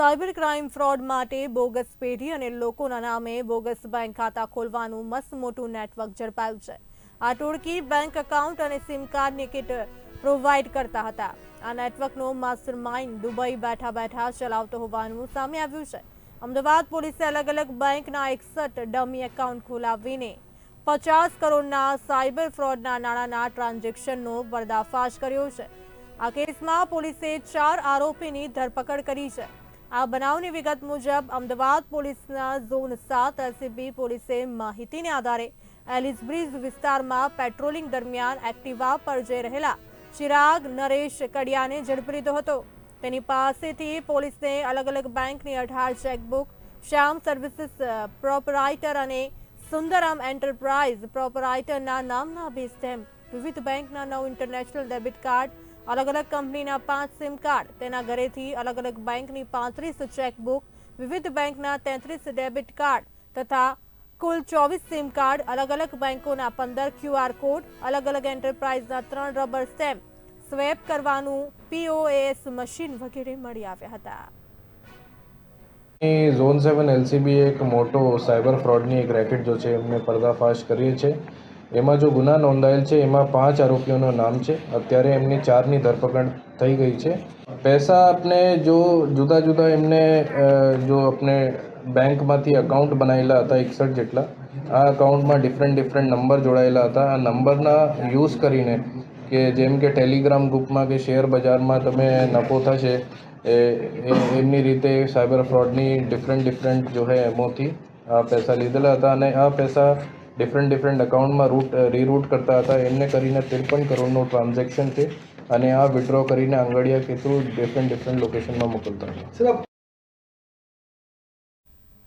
Cyber crime fraud માટે bogus પેઢી અને લોકોના નામે બોગસ બેંક ખાતા ખોલવાનું મસ્ત મોટું નેટવર્ક ઝડપાયું છે. આ ટોળકી બેંક એકાઉન્ટ અને સિમ કાર્ડની કિટ પ્રોવાઈડ કરતા હતા. આ નેટવર્કનો માસ્ટર માઇન્ડ દુબઈ બેઠા બેઠા ચલાવતો હોવાનું સામે આવ્યું છે. અમદાવાદ પોલીસે અલગ અલગ બેંકના એકસઠ ડમી એકાઉન્ટ ખોલાવીને પચાસ કરોડના સાયબર ફ્રોડના નાણાંના ટ્રાન્ઝેક્શનનો પર્દાફાશ કર્યો છે. આ કેસમાં પોલીસે ચાર આરોપીની ધરપકડ કરી છે. આ બનાવની વિગત મુજબ અમદાવાદ પોલીસના ઝોન સાત એલસીબી પોલીસે માહિતીને આધારે એલિસ બ્રિજ વિસ્તારમાં પેટ્રોલિંગ દરમિયાન એક્ટિવા પર જઈ રહેલા ચિરાગ નરેશ કડિયાને ઝડપી લીધો હતો. તેની પાસેથી પોલીસને અલગ અલગ બેંકની અઢાર ચેકબુક, શ્યામ સર્વિસીસ પ્રોપરાઇટર અને સુંદરમ એન્ટરપ્રાઇઝ પ્રોપરાઇટરના નામના બે સ્ટેમ્પ, વિવિધ બેંકના નવ ઇન્ટરનેશનલ ડેબિટ કાર્ડ અલગ અલગ કંપનીના પાંચ સિમ કાર્ડ, તેના ઘરેથી અલગ અલગ બેંકની પાંત્રીસ ચેકબુક, વિવિધ બેંકના તેત્રીસ ડેબિટ કાર્ડ તથા કુલ ચોવીસ સિમ કાર્ડ અલગ અલગ બેંકોના પંદર ક્યુઆર કોડ અલગ અલગ એન્ટરપ્રાઇઝના ત્રણ રબર સ્ટેમ્પ, સ્વેપ કરવાનું પીઓએસ મશીન વગેરે મળી આવ્યા હતા. ઝોન સેવન એલસીબી એક મોટો સાયબર ફ્રોડની એક રેકેટ જો છે, એમને પર્દાફાશ કરીએ છે એમાં જો ગુના નોંધાયેલ છે, એમાં પાંચ આરોપીઓનું નામ છે. અત્યારે એમની ચારની ધરપકડ થઈ ગઈ છે. પૈસા આપને જો જુદા જુદા એમને જો આપણે બેંકમાંથી અકાઉન્ટ બનાવેલા હતા એકસઠ જેટલા, આ અકાઉન્ટમાં ડિફરન્ટ ડિફરન્ટ નંબર જોડાયેલા હતા. આ નંબરના યુઝ કરીને કે જેમ કે ટેલિગ્રામ ગ્રુપમાં કે શેર બજારમાં તમે નફો થશે, એ એમની રીતે સાયબર ફ્રોડની ડિફરન્ટ ડિફરન્ટ જો હે એમોથી આ પૈસા લીધેલા હતા અને આ પૈસા ડિફરન્ટ ડિફરન્ટ અકાઉન્ટમાં રૂટ રીરૂટ કરતા હતા. એમને કરીને ત્રેપન કરોડનું ટ્રાન્ઝેક્શન છે અને આ વિડ્રો કરીને આંગળીયા કે ડિફરન્ટ ડિફરન્ટ લોકેશનમાં મોકલતા હતા.